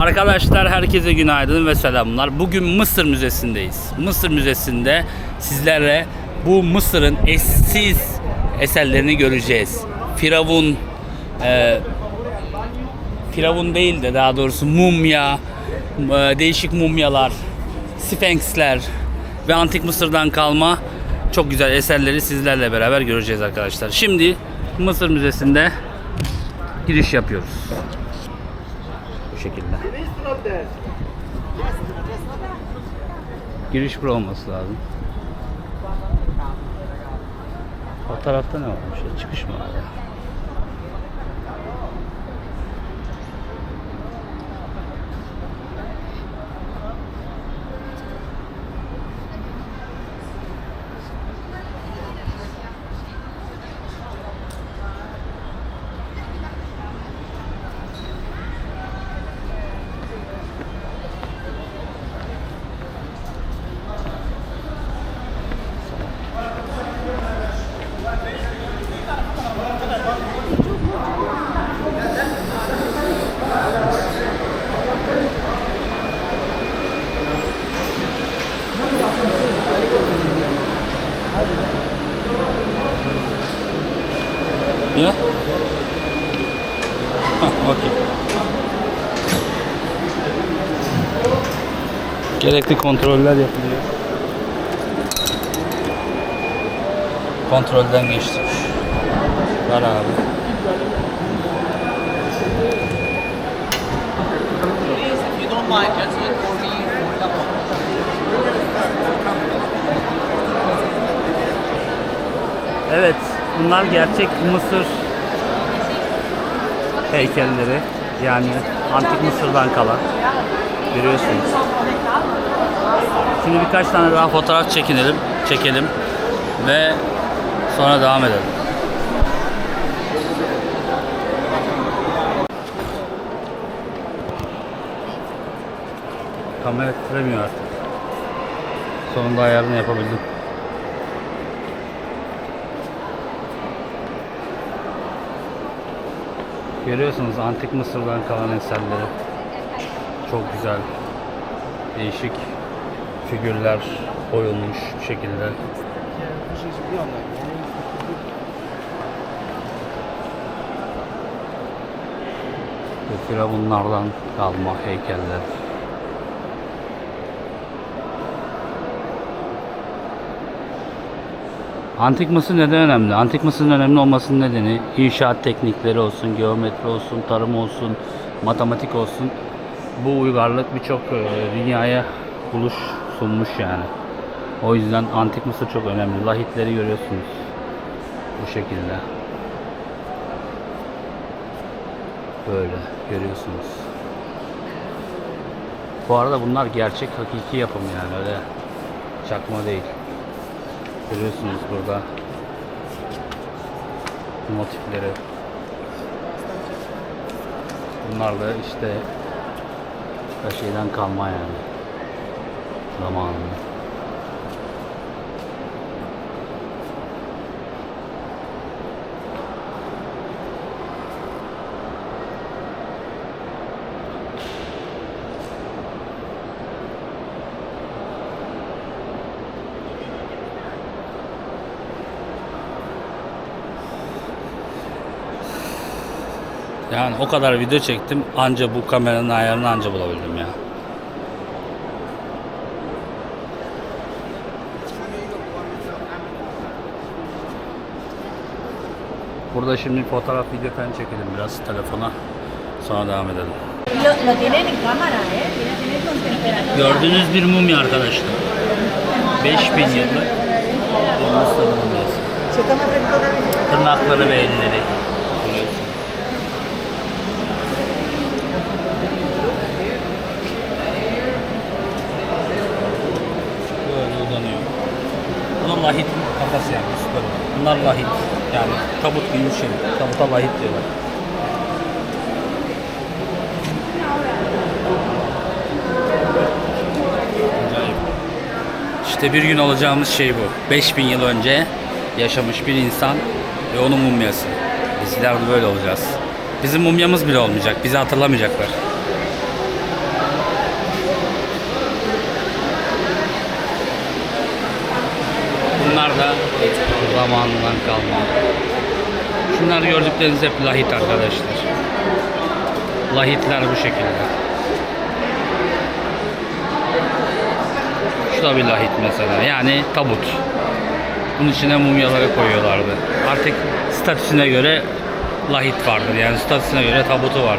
Arkadaşlar herkese günaydın ve selamlar. Bugün Mısır Müzesi'ndeyiz. Mısır Müzesi'nde sizlerle bu Mısır'ın eşsiz eserlerini göreceğiz. Firavun, e, Firavun değil de daha doğrusu mumya, e, değişik mumyalar, sfenksler ve antik Mısır'dan kalma çok güzel eserleri sizlerle beraber göreceğiz arkadaşlar. Şimdi Mısır Müzesi'nde giriş yapıyoruz. Bu şekilde. Giriş bura olması lazım. O tarafta ne varmış? Çıkış mı var? Gerekli kontroller yapılıyor. Kontrolden geçtik. Var abi. Evet, bunlar gerçek Mısır heykelleri. Yani antik Mısır'dan kalan. Görüyorsunuz. Şimdi birkaç tane daha fotoğraf çekinelim, çekelim ve sonra devam edelim. Kamera titremiyor artık. Sonunda ayarını yapabildim. Görüyorsunuz antik Mısır'dan kalan eserleri. Çok güzel. Değişik figürler oyulmuş bu şekilde. Bu firavunlardan kalma heykeller. Antik Mısır neden önemli? Antik Mısır'ın önemli olmasının nedeni inşaat teknikleri olsun, geometri olsun, tarım olsun, matematik olsun. Bu uygarlık birçok e, dünyaya buluş sunmuş yani. O yüzden Antik Mısır çok önemli. Lahitleri görüyorsunuz. Bu şekilde. Böyle görüyorsunuz. Bu arada bunlar gerçek hakiki yapım yani öyle çakma değil. Görüyorsunuz burada motifleri. Bunlar da işte her şeyden kalma yani. Zamanında. Yani o kadar video çektim anca bu kameranın ayarını anca bulabildim ya. Burada şimdi fotoğraf video falan çekelim biraz telefona. Sonra devam edelim. ¿eh? Gördüğünüz bir mumya arkadaşlar. 5000 yıllık Mısır mumyası. Tırnakları ve elleri. Böyle uzanıyor. Bunlar kafası yani süper. Bunlar lahit. Yani tabut gibi bir şey. Tabuta lahit diyorlar. İşte bir gün olacağımız şey bu. 5000 yıl önce yaşamış bir insan ve onun mumyası. Bizler de böyle olacağız. Bizim mumyamız bile olmayacak. Bizi hatırlamayacaklar. Zamanından kalma. Şunlar gördükleriniz hep lahit arkadaşlar. Lahitler bu şekilde. Şu da bir lahit mesela. Yani tabut. Bunun içine mumyaları koyuyorlardı. Artık statüsüne göre lahit vardır. Yani statüsüne göre tabutu var.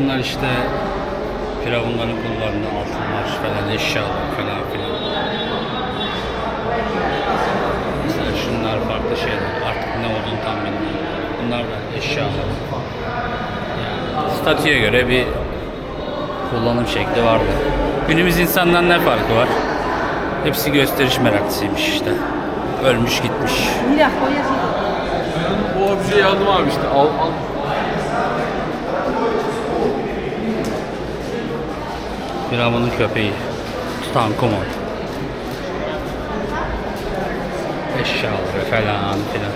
Bunlar işte firavunların kullarında altınlar falan eşyalar falan filan. Mesela şunlar farklı şeyler. Artık ne olduğunu tam bilmiyorum. Bunlar da eşyalar. Yani statüye göre bir kullanım şekli vardı. Günümüz insandan ne farkı var? Hepsi gösteriş meraklısıymış işte. Ölmüş gitmiş. Mira, Bu objeyi aldım abi işte. Al, al. Firavun'un köpeği. Tutankamon. Eşyaları falan filan.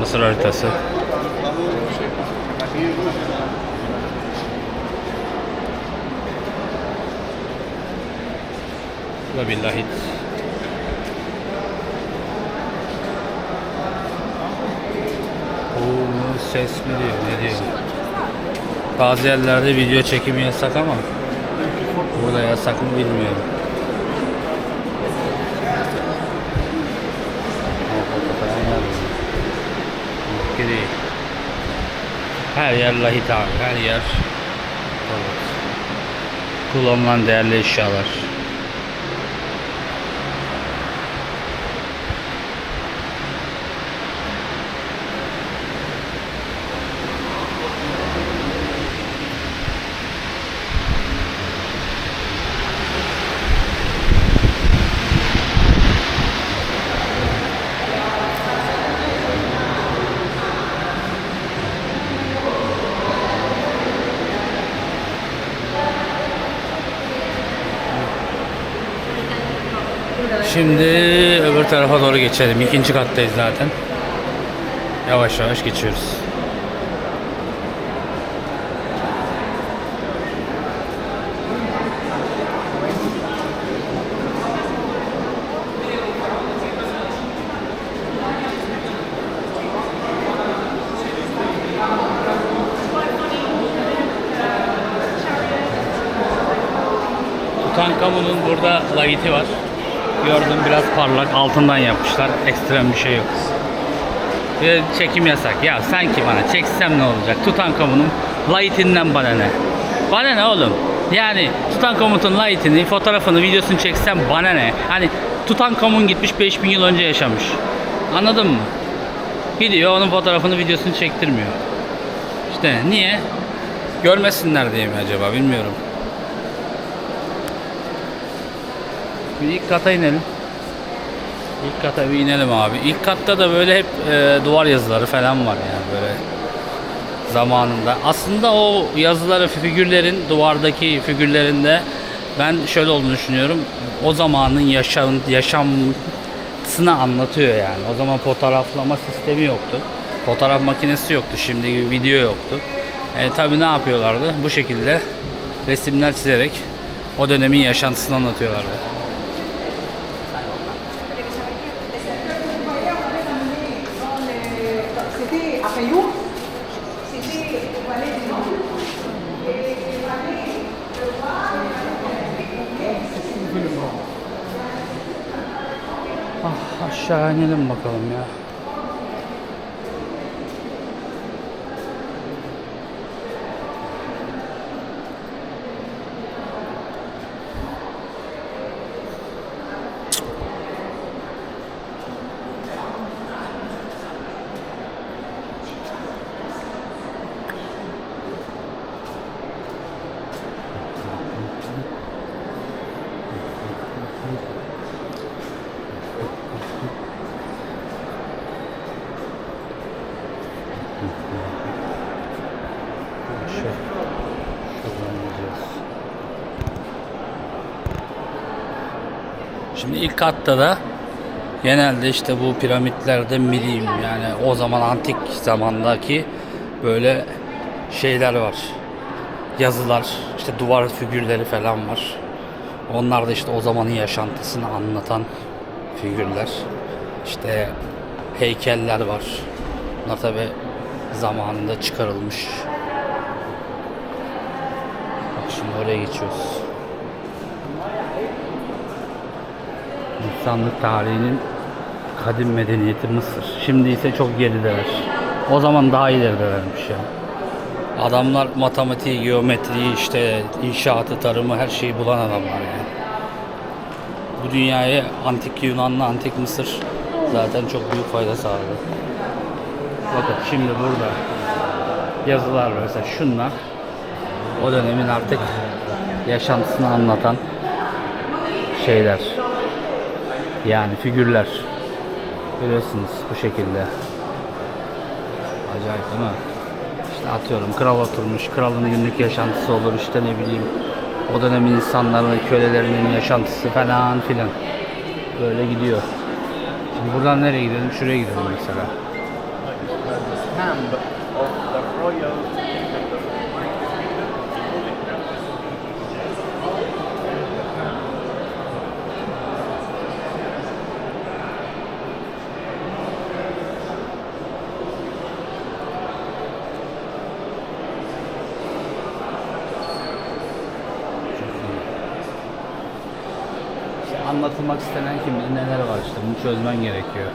Mısır haritası. Bu da bir lahit. Oo, ses mi ne diyor? Bazı yerlerde video çekimi yasak ama burada yasak mı bilmiyorum. Her yer lahit abi, her yer evet. kullanılan değerli eşyalar. Şimdi öbür tarafa doğru geçelim. İkinci kattayız zaten. Yavaş yavaş geçiyoruz. Tutankamon'un burada layiti var. Gördüm biraz parlak altından yapmışlar. Ekstrem bir şey yok. Ve çekim yasak. Ya sanki bana çeksem ne olacak? Tutankamon'un layitinden bana ne? Bana ne oğlum? Yani Tutankamon'un layitini, fotoğrafını, videosunu çeksem bana ne? Hani Tutankamon gitmiş 5000 yıl önce yaşamış. Anladın mı? Gidiyor onun fotoğrafını, videosunu çektirmiyor. İşte niye? Görmesinler diye mi acaba bilmiyorum. Bir ilk kata inelim. İlk kata bir inelim abi. İlk katta da böyle hep e, duvar yazıları falan var yani böyle zamanında. Aslında o yazıları, figürlerin duvardaki figürlerinde ben şöyle olduğunu düşünüyorum. O zamanın yaşam yaşantısını anlatıyor yani. O zaman fotoğraflama sistemi yoktu. Fotoğraf makinesi yoktu. Şimdi gibi video yoktu. E, tabii ne yapıyorlardı? Bu şekilde resimler çizerek o dönemin yaşantısını anlatıyorlardı. Ah aşağı inelim bakalım ya. Şimdi ilk katta da genelde işte bu piramitlerde mi diyeyim yani o zaman antik zamandaki böyle şeyler var. Yazılar, işte duvar figürleri falan var. Onlar da işte o zamanın yaşantısını anlatan figürler. İşte heykeller var. Bunlar tabi zamanında çıkarılmış. Bak şimdi oraya geçiyoruz. İnsanlık tarihinin kadim medeniyeti Mısır. Şimdi ise çok gerideler. O zaman daha ileridelermiş ya. Adamlar matematiği, geometriyi, işte inşaatı, tarımı her şeyi bulan adamlar yani. Bu dünyaya antik Yunanlı, antik Mısır zaten çok büyük fayda sağladı. Bakın şimdi burada yazılar. Mesela şunlar o dönemin artık yaşantısını anlatan şeyler. Yani figürler. Görüyorsunuz bu şekilde. Acayip değil mi? İşte atıyorum kral oturmuş, kralın günlük yaşantısı olur işte ne bileyim o dönemin insanların, kölelerinin yaşantısı falan filan. Böyle gidiyor. Şimdi buradan nereye gidelim? Şuraya gidelim mesela. Hand of the royal İşte anlatılmak istenen kim neler var işte bunu çözmen gerekiyor.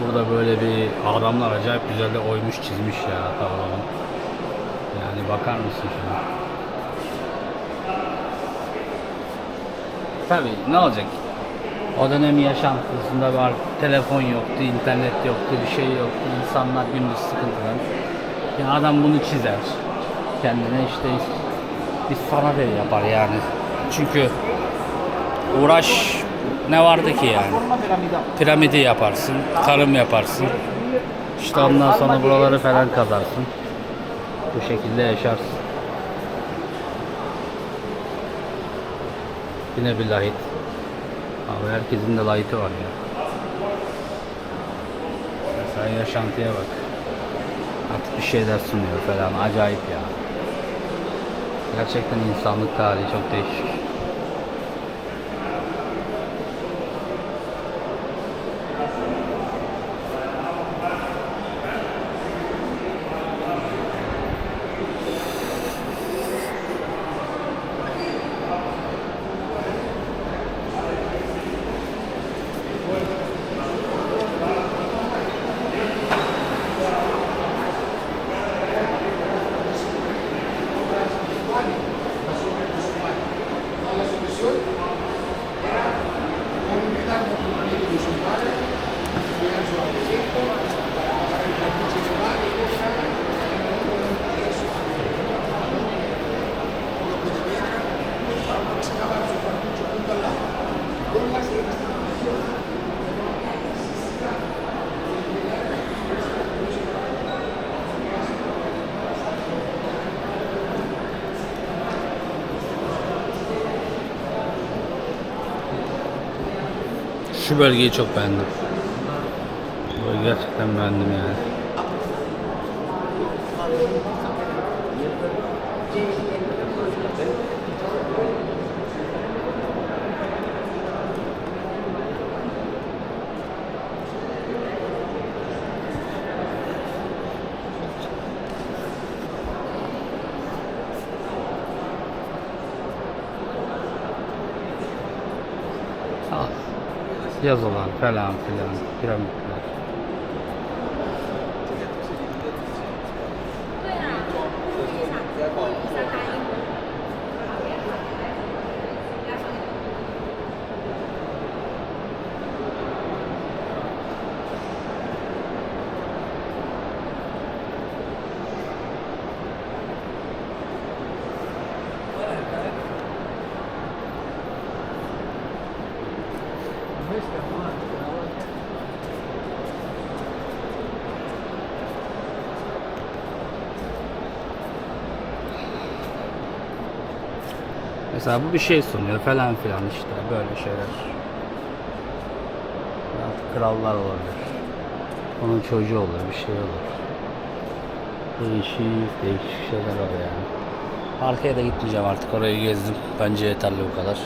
Burada böyle bir adamlar acayip güzel de oymuş çizmiş ya tablonun. Yani bakar mısın şuna? Tabii ne olacak? O dönem yaşantısında var telefon yoktu, internet yoktu, bir şey yoktu. İnsanlar gündüz sıkıntıdan. Ya adam bunu çizer. Kendine işte bir sanat evi yapar yani. Çünkü uğraş ne vardı ki yani? Piramidi yaparsın, tarım yaparsın. İşte ondan sonra buraları falan kazarsın. Bu şekilde yaşarsın. Yine bir lahit. Abi herkesin de lahiti var ya. Mesela yaşantıya bak. Artık bir şeyler sunuyor falan. Acayip ya. Gerçekten insanlık tarihi çok değişik. Şu bölgeyi çok beğendim. Gerçekten beğendim yani. Al. Yazılar falan filan, piramitler. Mesela bu bir şey sunuyor falan filan işte böyle şeyler. Artık krallar olabilir. Onun çocuğu olur, bir şey olur. Değişik, değişik şeyler var yani. Arkaya da gitmeyeceğim artık orayı gezdim. Bence yeterli bu kadar.